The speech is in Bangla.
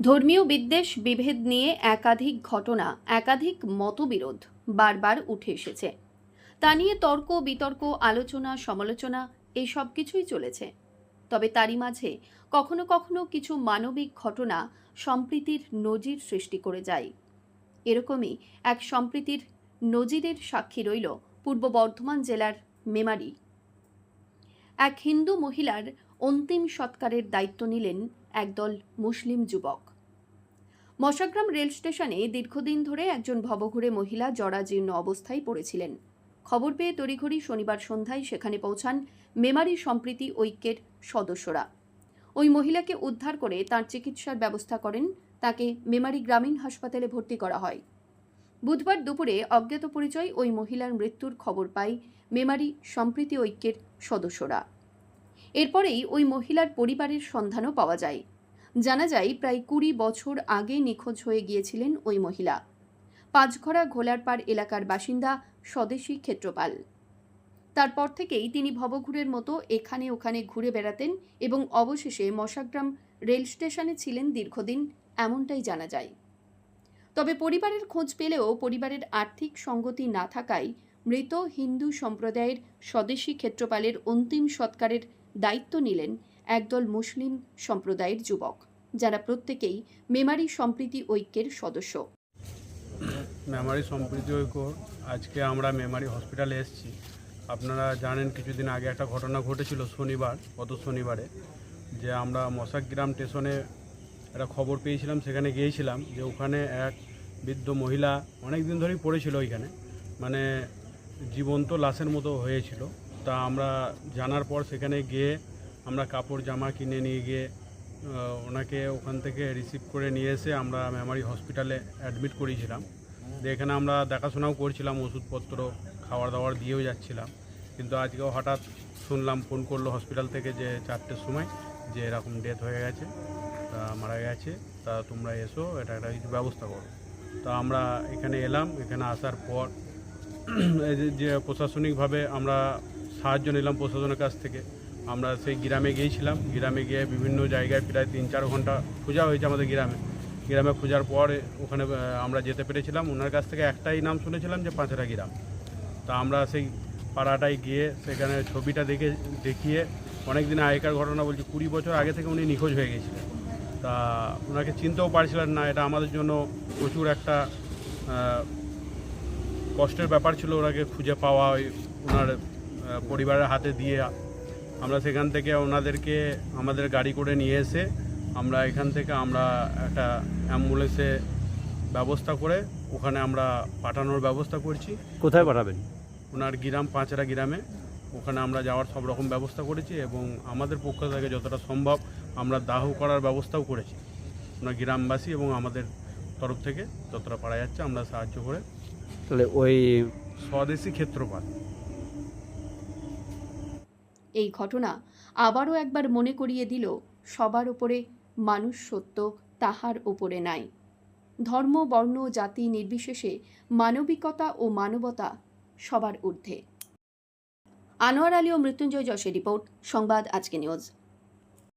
ধর্মীয় বিদ্বেষ, বিভেদ নিয়ে একাধিক ঘটনা, একাধিক মতবিরোধ বারবার উঠে এসেছে। তা নিয়ে তর্ক, বিতর্ক, আলোচনা, সমালোচনা এই সব কিছুই চলেছে। তবে তারই মাঝে কখনো কখনো কিছু মানবিক ঘটনা সম্প্রীতির নজির সৃষ্টি করে যায়। এরকমই এক সম্প্রীতির নজিরের সাক্ষী রইল পূর্ব বর্ধমান জেলার মেমারি। এক হিন্দু মহিলার অন্তিম সৎকারের দায়িত্ব নিলেন একদল মুসলিম যুবক। মশাগ্রাম রেল স্টেশনে দীর্ঘদিন ধরে একজন ভবঘুরে মহিলা জরাজীর্ণ অবস্থায় পড়েছিলেন। খবর পেয়ে তড়িঘড়ি শনিবার সন্ধ্যায় সেখানে পৌঁছান মেমারি সম্প্রীতি ঐক্যের সদস্যরা। ওই মহিলাকে উদ্ধার করে তার চিকিৎসার ব্যবস্থা করেন। তাকে মেমারি গ্রামীণ হাসপাতালে ভর্তি করা হয়। বুধবার দুপুরে অজ্ঞাত পরিচয় ওই মহিলার মৃত্যুর খবর পায় মেমারি সম্প্রীতি ঐক্যের সদস্যরা। এরপরেই ওই মহিলার পরিবারের সন্ধানও পাওয়া যায়। জানা যায়, প্রায় কুড়ি বছর আগে নিখোঁজ হয়ে গিয়েছিলেন ওই মহিলা। পাঁচঘরা ঘোলারপাড় এলাকার বাসিন্দা স্বদেশী ক্ষেত্রপাল। তারপর থেকেই তিনি ভবঘুরের মতো এখানে ওখানে ঘুরে বেড়াতেন এবং অবশেষে মশাগ্রাম রেল স্টেশনে ছিলেন দীর্ঘদিন, এমনটাই জানা যায়। তবে পরিবারের খোঁজ পেলেও পরিবারের আর্থিক সঙ্গতি না থাকায় মৃত হিন্দু সম্প্রদায়ের স্বদেশী ক্ষেত্রপালের অন্তিম সৎকারের দায়িত্ব নিলেন একদল মুসলিম সম্প্রদায়ের যুবক, যারা প্রত্যেকেই মেমারি সম্প্রীতি ঐক্যের সদস্য। মেমারি সম্প্রীতি ঐক্য, আজকে আমরা মেমারি হসপিটালে এসেছি। আপনারা জানেন কিছুদিন আগে একটা ঘটনা ঘটেছিল শনিবার, গত শনিবারে, যে আমরা মশাগ্রাম স্টেশনে একটা খবর পেয়েছিলাম, সেখানে গিয়েছিলাম, যে ওখানে এক বৃদ্ধ মহিলা অনেক দিন ধরেই পড়েছিল ওইখানে মানে জীবন্ত লাশের মতো হয়েছিল। তা আমরা জানার পর সেখানে গিয়ে আমরা কাপড় জামা কিনে নিয়ে গিয়ে ওনাকে ওখান থেকে রিসিভ করে নিয়ে এসে আমরা মেমারি হসপিটালে অ্যাডমিট করিয়েছিলাম। এখানে আমরা দেখাশোনাও করছিলাম ওষুধপত্র খাবার দাওয়ার দিয়েও যাচ্ছিলাম। কিন্তু আজকেও হঠাৎ শুনলাম ফোন করল হসপিটাল থেকে যে চারটের সময় যে এরকম ডেথ হয়ে গেছে তা মারা গেছে তা তোমরা এসো এটা একটা কিছু ব্যবস্থা করো। তা আমরা এখানে এলাম এখানে আসার পর যে প্রশাসনিকভাবে আমরা সাহায্য নিলাম প্রশাসনের কাছ থেকে আমরা সেই গ্রামে গিয়েছিলাম। গ্রামে গিয়ে বিভিন্ন জায়গায় প্রায় তিন চার ঘণ্টা খোঁজা হয়েছে আমাদের গ্রামে। গ্রামে খোঁজার পর ওখানে আমরা যেতে পেরেছিলাম। ওনার কাছ থেকে একটাই নাম শুনেছিলাম যে পাঁচরা গ্রাম। তা আমরা সেই পাড়াটায় গিয়ে সেখানে ছবিটা দেখে, দেখিয়ে অনেক দিন আগেকার ঘটনা বলছি, কুড়ি বছর আগে থেকে উনি নিখোঁজ হয়ে গেছিলেন। তা ওনাকে চিনতেও পারছিলেন না। এটা আমাদের জন্য প্রচুর একটা কষ্টের ব্যাপার ছিল ওনাকে খুঁজে পাওয়া ওনার পরিবারের হাতে দিয়ে আমরা সেখান থেকে ওনাদেরকে আমাদের গাড়ি করে নিয়ে এসে আমরা এখান থেকে আমরা একটা অ্যাম্বুলেন্সে ব্যবস্থা করে ওখানে আমরা পাঠানোর ব্যবস্থা করছি। কোথায় পাঠাবেন? ওনার গ্রাম পাঁচরা গ্রামে। ওখানে আমরা যাওয়ার সব রকম ব্যবস্থা করেছি এবং আমাদের পক্ষ থেকে যতটা সম্ভব আমরা দাহ করার ব্যবস্থাও করেছি। ওনার গ্রামবাসী এবং আমাদের তরফ থেকে যতটা পারা যাচ্ছে আমরা সাহায্য করে তাহলে ওই স্বদেশি ক্ষেত্রপাত। এই ঘটনা আবারও একবার মনে করিয়ে দিল, সবার ওপরে মানুষ সত্য তাহার ওপরে নাই। ধর্ম, বর্ণ, জাতি নির্বিশেষে মানবিকতা ও মানবতা সবার ঊর্ধ্বে। আনোয়ার আলী ও মৃত্যুঞ্জয় যশের রিপোর্ট, সংবাদ আজকে নিউজ।